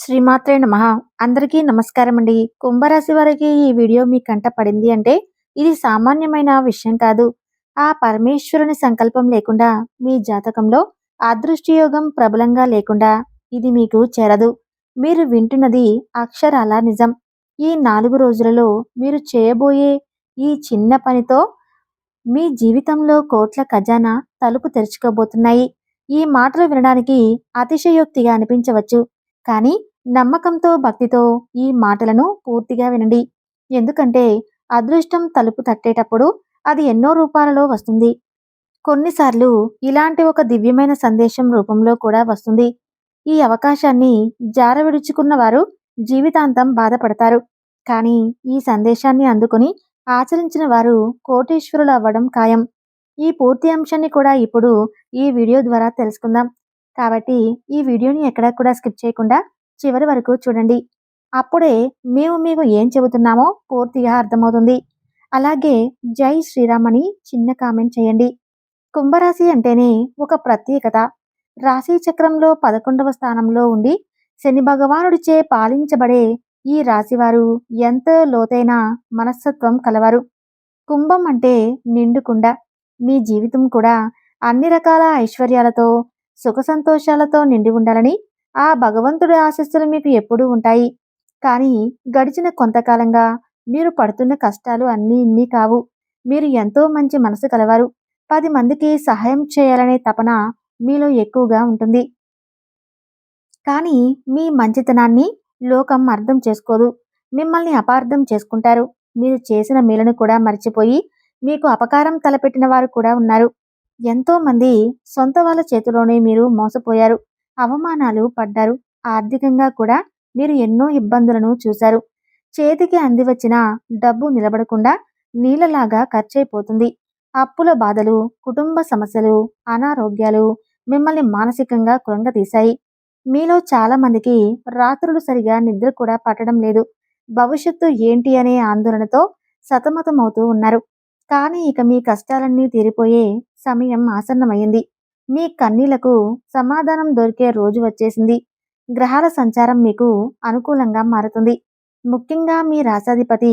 శ్రీమాత్రే నమ. అందరికీ నమస్కారం అండి కుంభరాశి వారికి ఈ వీడియో మీ కంట పడింది అంటే ఇది సామాన్యమైన విషయం కాదు. ఆ పరమేశ్వరుని సంకల్పం లేకుండా మీ జాతకంలో అదృష్టయోగం ప్రబలంగా లేకుండా ఇది మీకు చేరదు. మీరు వింటున్నది అక్షరాల నిజం. ఈ నాలుగు రోజులలో మీరు చేయబోయే ఈ చిన్న పనితో మీ జీవితంలో కోట్ల ఖజానా తలుపు తెరుచుకోబోతున్నాయి. ఈ మాటలు వినడానికి అతిశయోక్తిగా అనిపించవచ్చు. కానీ నమ్మకంతో భక్తితో ఈ మాటలను పూర్తిగా వినండి. ఎందుకంటే అదృష్టం తలుపు తట్టేటప్పుడు అది ఎన్నో రూపాలలో వస్తుంది. కొన్నిసార్లు ఇలాంటి ఒక దివ్యమైన సందేశం రూపంలో కూడా వస్తుంది. ఈ అవకాశాన్ని జారవిడుచుకున్న వారు జీవితాంతం బాధపడతారు. కానీ ఈ సందేశాన్ని అందుకుని ఆచరించిన వారు కోటీశ్వరులు అవ్వడం ఖాయం. ఈ పూర్తి అంశాన్ని కూడా ఇప్పుడు ఈ వీడియో ద్వారా తెలుసుకుందాం. కాబట్టి ఈ వీడియోని ఎక్కడా కూడా స్కిప్ చేయకుండా చివరి వరకు చూడండి. అప్పుడే మేము మీకు ఏం చెబుతున్నామో పూర్తిగా అర్థమవుతుంది. అలాగే జై శ్రీరామ్ అని చిన్న కామెంట్ చేయండి. కుంభరాశి అంటేనే ఒక ప్రత్యేకత. రాశి చక్రంలో పదకొండవ స్థానంలో ఉండి శని భగవానుడిచే పాలించబడే ఈ రాశివారు ఎంతో లోతైన మనస్తత్వం కలవారు. కుంభం అంటే నిండుకుండ మీ జీవితం కూడా అన్ని రకాల ఐశ్వర్యాలతో సుఖ సంతోషాలతో నిండి ఉండాలని ఆ భగవంతుడి ఆశస్సులు మీకు ఎప్పుడూ ఉంటాయి. కానీ గడిచిన కొంతకాలంగా మీరు పడుతున్న కష్టాలు అన్నీ ఇన్ని కావు. మీరు ఎంతో మంచి మనసు కలవారు. పది మందికి సహాయం చేయాలనే తపన మీలో ఎక్కువగా ఉంటుంది. కానీ మీ మంచితనాన్ని లోకం అర్థం చేసుకోదు. మిమ్మల్ని అపార్థం చేసుకుంటారు. మీరు చేసిన మేలను కూడా మర్చిపోయి మీకు అపకారం తలపెట్టిన వారు కూడా ఉన్నారు. ఎంతో మంది సొంత వాళ్ళ చేతిలోనే మీరు మోసపోయారు. అవమానాలు పడ్డారు. ఆర్థికంగా కూడా మీరు ఎన్నో ఇబ్బందులను చూశారు. చేతికి అంది వచ్చిన డబ్బు నిలబడకుండా నీళ్ళలాగా ఖర్చయిపోతుంది అప్పుల బాధలు కుటుంబ సమస్యలు అనారోగ్యాలు మిమ్మల్ని మానసికంగా కృంగతీశాయి. మీలో చాలా మందికి రాత్రులు సరిగా నిద్ర కూడా పట్టడం లేదు. భవిష్యత్తు ఏంటి అనే ఆందోళనతో సతమతమవుతూ ఉన్నారు. కానీ ఇక మీ కష్టాలన్నీ తీరిపోయే సమయం ఆసన్నమైంది. మీ కన్నీలకు సమాధానం దొరికే రోజు వచ్చేసింది. గ్రహాల సంచారం మీకు అనుకూలంగా మారుతుంది. ముఖ్యంగా మీ రాశాధిపతి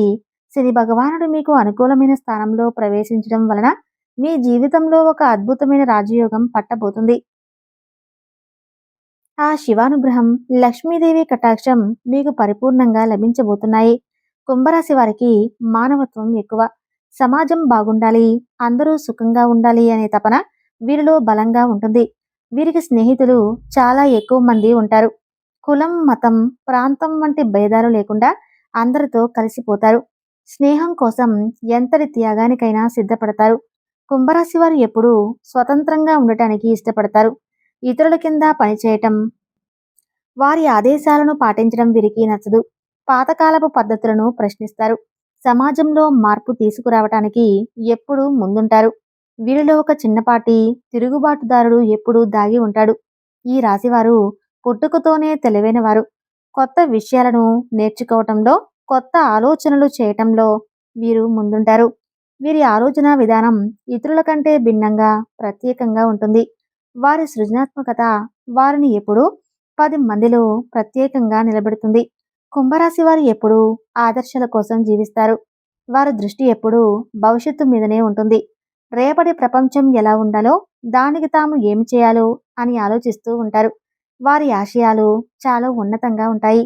శని భగవానుడు మీకు అనుకూలమైన స్థానంలో ప్రవేశించడం వలన మీ జీవితంలో ఒక అద్భుతమైన రాజయోగం పట్టబోతుంది. ఆ శివానుగ్రహం లక్ష్మీదేవి కటాక్షం మీకు పరిపూర్ణంగా లభించబోతున్నాయి. కుంభరాశి వారికి మానవత్వం ఎక్కువ. సమాజం బాగుండాలి అందరూ సుఖంగా ఉండాలి అనే తపన వీరిలో బలంగా ఉంటుంది. వీరికి స్నేహితులు చాలా ఎక్కువ మంది ఉంటారు. కులం మతం ప్రాంతం వంటి భేదాలు లేకుండా అందరితో కలిసిపోతారు. స్నేహం కోసం ఎంతటి త్యాగానికైనా సిద్ధపడతారు. కుంభరాశి వారు ఎప్పుడూ స్వతంత్రంగా ఉండటానికి ఇష్టపడతారు. ఇతరుల కింద పనిచేయటం వారి ఆదేశాలను పాటించడం వీరికి నచ్చదు. పాతకాలపు పద్ధతులను ప్రశ్నిస్తారు. సమాజంలో మార్పు తీసుకురావటానికి ఎప్పుడూ ముందుంటారు. వీరిలో ఒక చిన్నపాటి తిరుగుబాటుదారుడు ఎప్పుడూ దాగి ఉంటాడు. ఈ రాశివారు పుట్టుకతోనే తెలివైనవారు. కొత్త విషయాలను నేర్చుకోవటంలో కొత్త ఆలోచనలు చేయటంలో వీరు ముందుంటారు. వీరి ఆలోచన విధానం ఇతరుల కంటే భిన్నంగా ప్రత్యేకంగా ఉంటుంది. వారి సృజనాత్మకత వారిని ఎప్పుడూ పది మందిలో ప్రత్యేకంగా నిలబెడుతుంది. కుంభరాశి వారు ఎప్పుడూ ఆదర్శాల కోసం జీవిస్తారు. వారి దృష్టి ఎప్పుడూ భవిష్యత్తు మీదనే ఉంటుంది. రేపటి ప్రపంచం ఎలా ఉండాలో దానికి తాము ఏమి చేయాలో అని ఆలోచిస్తూ ఉంటారు. వారి ఆశయాలు చాలా ఉన్నతంగా ఉంటాయి.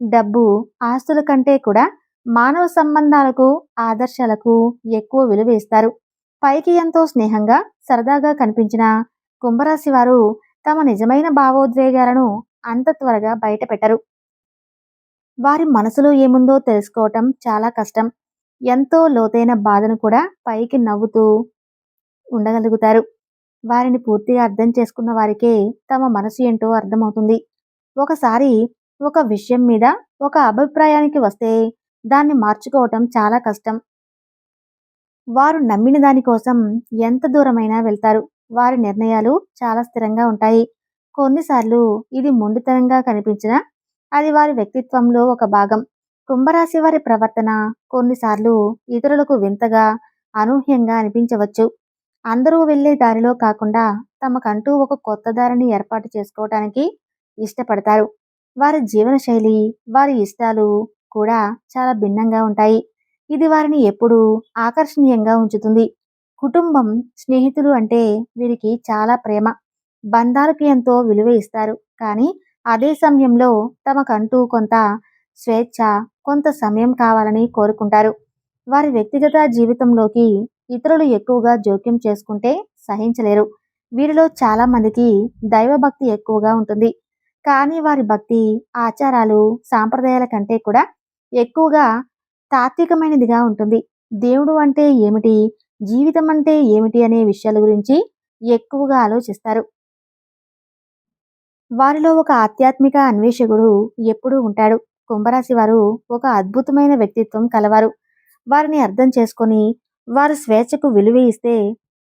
డబ్బు ఆస్తుల కంటే కూడా మానవ సంబంధాలకు ఆదర్శాలకు ఎక్కువ విలువ ఇస్తారు. పైకి ఎంతో స్నేహంగా సరదాగా కనిపించిన కుంభరాశి వారు తమ నిజమైన భావోద్వేగాలను అంత త్వరగా బయట పెట్టరు వారి మనసులో ఏముందో తెలుసుకోవటం చాలా కష్టం. ఎంతో లోతైన బాధను కూడా పైకి నవ్వుతూ ఉండగలుగుతారు. వారిని పూర్తిగా అర్థం చేసుకున్న వారికే తమ మనసు ఏంటో అర్థమవుతుంది. ఒకసారి ఒక విషయం మీద ఒక అభిప్రాయానికి వస్తే దాన్ని మార్చుకోవటం చాలా కష్టం. వారు నమ్మిన దానికోసం ఎంత దూరమైనా వెళ్తారు. వారి నిర్ణయాలు చాలా స్థిరంగా ఉంటాయి. కొన్నిసార్లు ఇది మొండితనంగా కనిపించినా అది వారి వ్యక్తిత్వంలో ఒక భాగం. కుంభరాశి వారి ప్రవర్తన కొన్నిసార్లు ఇతరులకు వింతగా అనూహ్యంగా అనిపించవచ్చు. అందరూ వెళ్ళే దారిలో కాకుండా తమకంటూ ఒక కొత్త దారిని ఏర్పాటు చేసుకోవటానికి ఇష్టపడతారు. వారి జీవనశైలి వారి ఇష్టాలు కూడా చాలా భిన్నంగా ఉంటాయి. ఇది వారిని ఎప్పుడూ ఆకర్షణీయంగా ఉంచుతుంది. కుటుంబం స్నేహితులు అంటే వీరికి చాలా ప్రేమ. బంధాలకు ఎంతో విలువ ఇస్తారు. కానీ అదే సమయంలో తమకంటూ కొంత స్వేచ్ఛ కొంత సమయం కావాలని కోరుకుంటారు. వారి వ్యక్తిగత జీవితంలోకి ఇతరులు ఎక్కువగా జోక్యం చేసుకుంటే సహించలేరు. వీరిలో చాలా మందికి దైవభక్తి ఎక్కువగా ఉంటుంది. కానీ వారి భక్తి ఆచారాలు సాంప్రదాయాల కంటే కూడా ఎక్కువగా తాత్వికమైనదిగా ఉంటుంది. దేవుడు అంటే ఏమిటి? జీవితం అంటే ఏమిటి అనే విషయాల గురించి ఎక్కువగా ఆలోచిస్తారు. వారిలో ఒక ఆధ్యాత్మిక అన్వేషకుడు ఎప్పుడూ ఉంటాడు. కుంభరాశి వారు ఒక అద్భుతమైన వ్యక్తిత్వం కలవారు. వారిని అర్థం చేసుకొని వారు స్వేచ్ఛకు విలువ ఇస్తే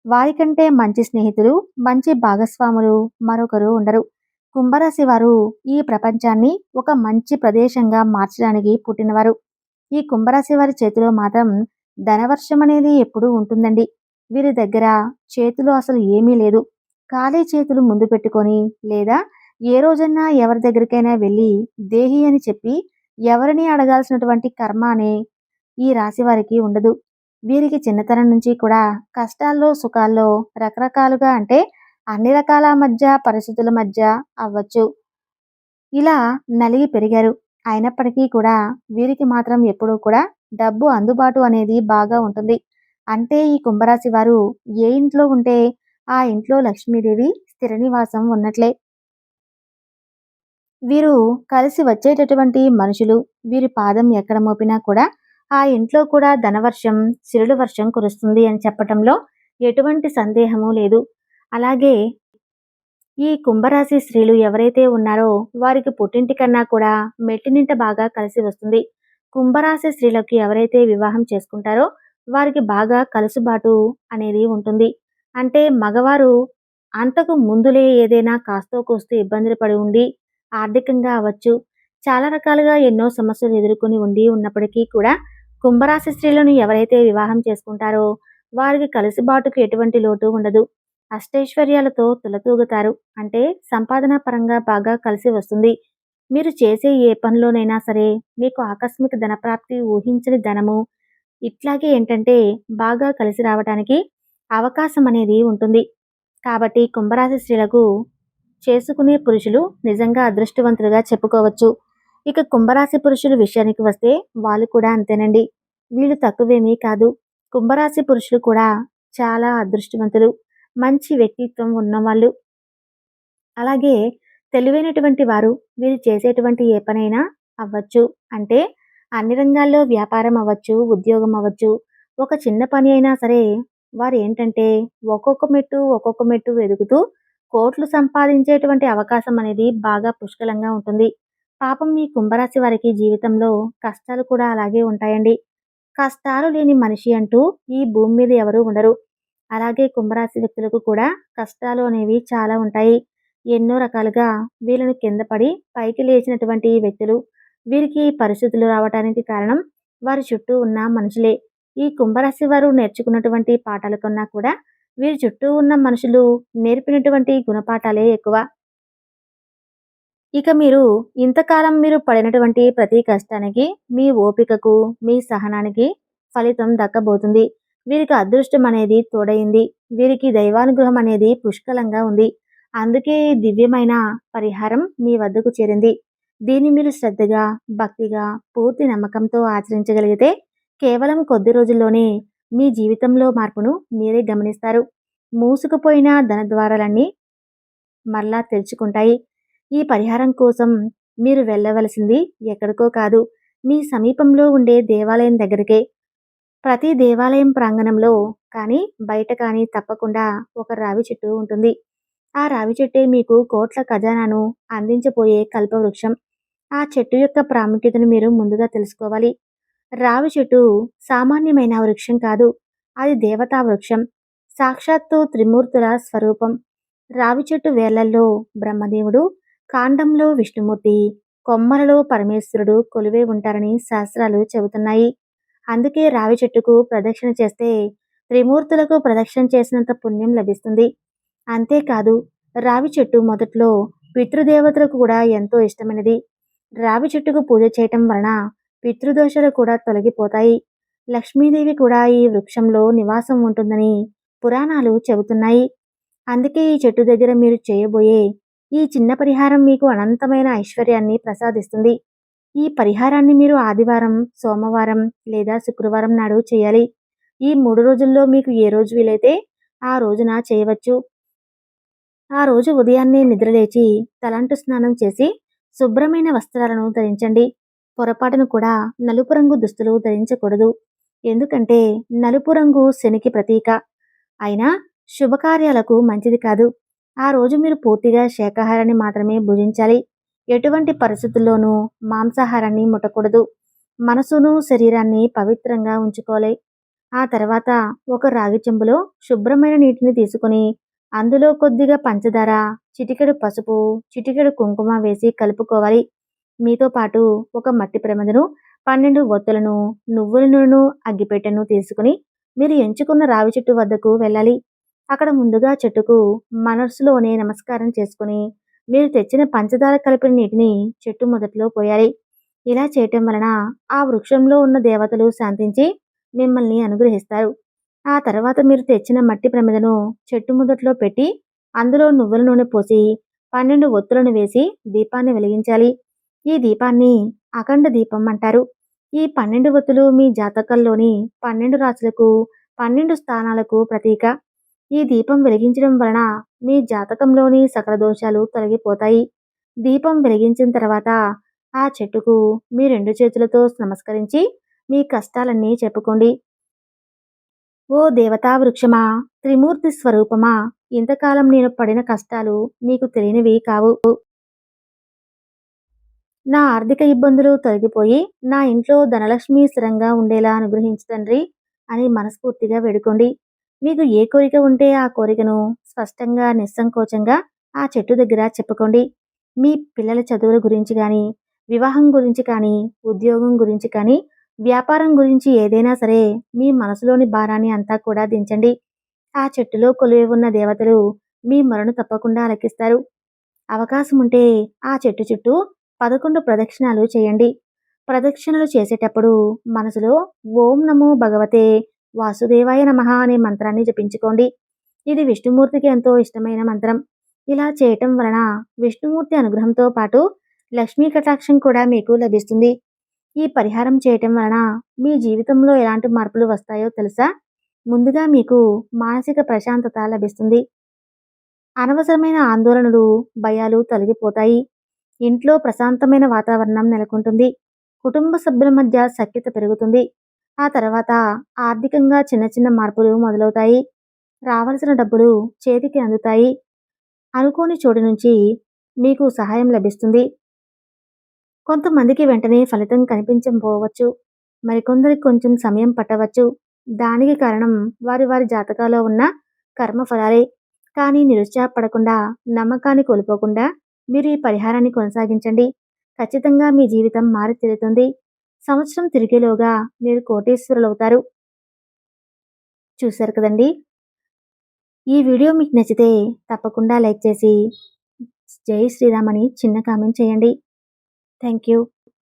వారికంటే మంచి స్నేహితులు మంచి భాగస్వాములు మరొకరు ఉండరు. కుంభరాశి వారు ఈ ప్రపంచాన్ని ఒక మంచి ప్రదేశంగా మార్చడానికి పుట్టినవారు. ఈ కుంభరాశి వారి చేతిలో మాత్రం ధనవర్షం అనేది ఎప్పుడూ ఉంటుందండి. వీరి దగ్గర చేతిలో అసలు ఏమీ లేదు. ఖాళీ చేతులు ముందు పెట్టుకొని లేదా ఏ రోజన్నా ఎవరి దగ్గరికైనా వెళ్ళి దేహి అని చెప్పి ఎవరిని అడగాల్సినటువంటి కర్మ అనే ఈ రాశి వారికి ఉండదు. వీరికి చిన్నతనం నుంచి కూడా కష్టాల్లో సుఖాల్లో రకరకాలుగా అంటే అన్ని రకాల మధ్య పరిస్థితుల మధ్య అవ్వచ్చు. ఇలా నలిగి పెరిగారు. అయినప్పటికీ కూడా వీరికి మాత్రం ఎప్పుడూ కూడా డబ్బు అందుబాటు అనేది బాగా ఉంటుంది. అంటే ఈ కుంభరాశి వారు ఏ ఇంట్లో ఉంటే ఆ ఇంట్లో లక్ష్మీదేవి స్థిర నివాసం ఉన్నట్లే. వీరు కలిసి వచ్చేటటువంటి మనుషులు వీరి పాదం ఎక్కడ మోపినా కూడా ఆ ఇంట్లో కూడా ధనవర్షం సిరుడు వర్షం కురుస్తుంది అని చెప్పటంలో ఎటువంటి సందేహము లేదు. అలాగే ఈ కుంభరాశి స్త్రీలు ఎవరైతే ఉన్నారో వారికి పుట్టింటి కన్నా కూడా మెట్టినింట బాగా కలిసి వస్తుంది. కుంభరాశి స్త్రీలకు ఎవరైతే వివాహం చేసుకుంటారో వారికి బాగా కలుసుబాటు అనేది ఉంటుంది. అంటే మగవారు అంతకు ముందులే ఏదైనా కాస్తో కోస్తూ ఇబ్బందులు పడి ఉండి ఆర్థికంగా అవ్వచ్చు. చాలా రకాలుగా ఎన్నో సమస్యలు ఎదుర్కొని ఉండి ఉన్నప్పటికీ కూడా కుంభరాశి స్త్రీలను ఎవరైతే వివాహం చేసుకుంటారో వారికి కలిసిబాటుకు ఎటువంటి లోటు ఉండదు. అష్టైశ్వర్యాలతో తులతూగుతారు. అంటే సంపాదన పరంగా బాగా కలిసి వస్తుంది. మీరు చేసే ఏ పనిలోనైనా సరే మీకు ఆకస్మిక ధనప్రాప్తి ఊహించని ధనము ఇట్లాగే ఏంటంటే బాగా కలిసి రావడానికి అవకాశం అనేది ఉంటుంది. కాబట్టి కుంభరాశి స్త్రీలకు చేసుకునే పురుషులు నిజంగా అదృష్టవంతులుగా చెప్పుకోవచ్చు. ఇక కుంభరాశి పురుషుల విషయానికి వస్తే వాళ్ళు కూడా అంతేనండి. వీళ్ళు తక్కువేమీ కాదు. కుంభరాశి పురుషులు కూడా చాలా అదృష్టవంతులు. మంచి వ్యక్తిత్వం ఉన్నవాళ్ళు. అలాగే తెలివైనటువంటి వారు వీరు చేసేటువంటి ఏ పనైనా అవ్వచ్చు. అంటే అన్ని రంగాల్లో వ్యాపారం అవ్వచ్చు ఉద్యోగం అవ్వచ్చు. ఒక చిన్న పని అయినా సరే వారు ఏంటంటే ఒక్కొక్క మెట్టు ఒక్కొక్క మెట్టు ఎదుగుతూ కోట్లు సంపాదించేటువంటి అవకాశం అనేది బాగా పుష్కలంగా ఉంటుంది. పాపం మీ కుంభరాశి వారికి జీవితంలో కష్టాలు కూడా అలాగే ఉంటాయండి. కష్టాలు లేని మనిషి అంటూ ఈ భూమి మీద ఎవరు ఉండరు. అలాగే కుంభరాశి వ్యక్తులకు కూడా కష్టాలు అనేవి చాలా ఉంటాయి. ఎన్నో రకాలుగా వీళ్ళను కింద పడి పైకి లేచినటువంటి వ్యక్తులు వీరికి పరిస్థితులు రావడానికి కారణం వారి చుట్టూ ఉన్న మనుషులే. ఈ కుంభరాశి వారు నేర్చుకున్నటువంటి పాఠాల కన్నా కూడా వీరి చుట్టూ ఉన్న మనుషులు నేర్పినటువంటి గుణపాఠాలే ఎక్కువ. ఇక మీరు ఇంతకాలం మీరు పడినటువంటి ప్రతి కష్టానికి మీ ఓపికకు మీ సహనానికి ఫలితం దక్కబోతుంది. వీరికి అదృష్టం అనేది తోడైంది వీరికి దైవానుగ్రహం అనేది పుష్కలంగా ఉంది. అందుకే ఈ దివ్యమైన పరిహారం మీ వద్దకు చేరింది. దీన్ని మీరు శ్రద్ధగా భక్తిగా పూర్తి నమ్మకంతో ఆచరించగలిగితే కేవలం కొద్ది రోజుల్లోనే మీ జీవితంలో మార్పును మీరే గమనిస్తారు. మూసుకుపోయిన ధన ద్వారాలన్నీ మరలా తెరుచుకుంటాయి. ఈ పరిహారం కోసం మీరు వెళ్ళవలసింది ఎక్కడికో కాదు మీ సమీపంలో ఉండే దేవాలయం దగ్గరికే. ప్రతి దేవాలయం ప్రాంగణంలో కానీ బయట కానీ తప్పకుండా ఒక రావి చెట్టు ఉంటుంది. ఆ రావి చెట్టే మీకు కోట్ల ఖజానాను అందించబోయే కల్పవృక్షం. ఆ చెట్టు యొక్క ప్రాముఖ్యతను మీరు ముందుగా తెలుసుకోవాలి. రావి చెట్టు సామాన్యమైన వృక్షం కాదు అది దేవతా వృక్షం. సాక్షాత్తు త్రిమూర్తుల స్వరూపం. రావి చెట్టు వేళ్ళల్లో బ్రహ్మదేవుడు కాండంలో విష్ణుమూర్తి కొమ్మలలో పరమేశ్వరుడు కొలువే ఉంటారని శాస్త్రాలు చెబుతున్నాయి. అందుకే రావి చెట్టుకు ప్రదక్షిణ చేస్తే త్రిమూర్తులకు ప్రదక్షిణ చేసినంత పుణ్యం లభిస్తుంది. అంతేకాదు రావి చెట్టు మొదట్లో పితృదేవతలకు కూడా ఎంతో ఇష్టమైనది. రావి చెట్టుకు పూజ చేయటం వలన పితృదోషాలు కూడా తొలగిపోతాయి. లక్ష్మీదేవి కూడా ఈ వృక్షంలో నివాసం ఉంటుందని పురాణాలు చెబుతున్నాయి. అందుకే ఈ చెట్టు దగ్గర మీరు చేయబోయే ఈ చిన్న పరిహారం మీకు అనంతమైన ఐశ్వర్యాన్ని ప్రసాదిస్తుంది. ఈ పరిహారాన్ని మీరు ఆదివారం సోమవారం లేదా శుక్రవారం నాడు చేయాలి. ఈ మూడు రోజుల్లో మీకు ఏ రోజు వీలైతే ఆ రోజున చేయవచ్చు. ఆ రోజు ఉదయాన్నే నిద్రలేచి తలంటు స్నానం చేసి శుభ్రమైన వస్త్రాలను ధరించండి. పొరపాటును కూడా నలుపు రంగు దుస్తులు ధరించకూడదు. ఎందుకంటే నలుపు రంగు శనికి ప్రతీక. అయినా శుభకార్యాలకు మంచిది కాదు. ఆ రోజు మీరు పూర్తిగా శాకాహారాన్ని మాత్రమే భుజించాలి. ఎటువంటి పరిస్థితుల్లోనూ మాంసాహారాన్ని ముట్టకూడదు. మనసును శరీరాన్ని పవిత్రంగా ఉంచుకోవాలి. ఆ తర్వాత ఒక రాగి చెంబులో శుభ్రమైన నీటిని తీసుకుని అందులో కొద్దిగా పంచదార చిటికెడు పసుపు చిటికెడు కుంకుమ వేసి కలుపుకోవాలి. మీతో పాటు ఒక మట్టి ప్రమిదను పన్నెండు ఒత్తులను నువ్వుల నూనెను అగ్గిపెట్టెను తీసుకుని మీరు ఎంచుకున్న రావి చెట్టు వద్దకు వెళ్ళాలి. అక్కడ ముందుగా చెట్టుకు మనస్సులోనే నమస్కారం చేసుకుని మీరు తెచ్చిన పంచదార కలిపిన నీటిని చెట్టు మొదట్లో పోయాలి. ఇలా చేయటం వలన ఆ వృక్షంలో ఉన్న దేవతలు శాంతించి మిమ్మల్ని అనుగ్రహిస్తారు. ఆ తర్వాత మీరు తెచ్చిన మట్టి ప్రమిదను చెట్టు మొదట్లో పెట్టి అందులో నువ్వుల నూనె పోసి పన్నెండు ఒత్తులను వేసి దీపాన్ని వెలిగించాలి. ఈ దీపాన్ని అఖండ దీపం అంటారు. ఈ పన్నెండు ఒత్తులు మీ జాతకంలోని పన్నెండు రాశులకు పన్నెండు స్థానాలకు ప్రతీక. ఈ దీపం వెలిగించడం వలన మీ జాతకంలోని సకల దోషాలు తొలగిపోతాయి. దీపం వెలిగించిన తర్వాత ఆ చెట్టుకు మీ రెండు చేతులతో నమస్కరించి మీ కష్టాలన్నీ చెప్పుకోండి. ఓ దేవతా వృక్షమా త్రిమూర్తి స్వరూపమా ఇంతకాలం నేను పడిన కష్టాలు నీకు తెలియనివి కావు. నా ఆర్థిక ఇబ్బందులు తొలగిపోయి నా ఇంట్లో ధనలక్ష్మి స్థిరంగా ఉండేలా అనుగ్రహించు తండ్రి అని మనస్ఫూర్తిగా వేడుకోండి. మీకు ఏ కోరిక ఉంటే ఆ కోరికను స్పష్టంగా నిస్సంకోచంగా ఆ చెట్టు దగ్గర చెప్పుకోండి. మీ పిల్లల చదువుల గురించి కానీ వివాహం గురించి కానీ ఉద్యోగం గురించి కానీ వ్యాపారం గురించి ఏదైనా సరే మీ మనసులోని భారాన్ని అంతా కూడా దించండి. ఆ చెట్టులో కొలువై ఉన్న దేవతలు మీ మరణ తప్పకుండా అలకిస్తారు అవకాశం ఉంటే ఆ చెట్టు చుట్టూ పదకొండు ప్రదక్షిణాలు చేయండి. ప్రదక్షిణలు చేసేటప్పుడు మనసులో ఓం నమో భగవతే వాసుదేవాయ నమ అనే మంత్రాన్ని జపించుకోండి. ఇది విష్ణుమూర్తికి ఎంతో ఇష్టమైన మంత్రం. ఇలా చేయటం వలన విష్ణుమూర్తి అనుగ్రహంతో పాటు లక్ష్మీ కటాక్షం కూడా మీకు లభిస్తుంది. ఈ పరిహారం చేయటం వలన మీ జీవితంలో ఎలాంటి మార్పులు వస్తాయో తెలుసా? ముందుగా మీకు మానసిక ప్రశాంతత లభిస్తుంది. అనవసరమైన ఆందోళనలు భయాలు తొలగిపోతాయి. ఇంట్లో ప్రశాంతమైన వాతావరణం నెలకొంటుంది. కుటుంబ సభ్యుల మధ్య సఖ్యత పెరుగుతుంది. ఆ తర్వాత ఆర్థికంగా చిన్న చిన్న మార్పులు మొదలవుతాయి. రావాల్సిన డబ్బులు చేతికి అందుతాయి. అనుకోని చోటు నుంచి మీకు సహాయం లభిస్తుంది. కొంతమందికి వెంటనే ఫలితం కనిపించకపోవచ్చు. మరికొందరికి కొంచెం సమయం పట్టవచ్చు. దానికి కారణం వారి వారి జాతకాలో ఉన్న కర్మ ఫలాలే కానీ నిరుత్సాహపడకుండా నమ్మకాన్ని కోల్పోకుండా మీరు ఈ పరిహారాన్ని కొనసాగించండి. ఖచ్చితంగా మీ జీవితం మారి తిరుగుతుంది సంవత్సరం తిరిగేలోగా మీరు కోటేశ్వరులు అవుతారు చూశారు కదండి? ఈ వీడియో మీకు నచ్చితే తప్పకుండా లైక్ చేసి జై శ్రీరామ్ అని చిన్న కామెంట్ చేయండి. Thank you.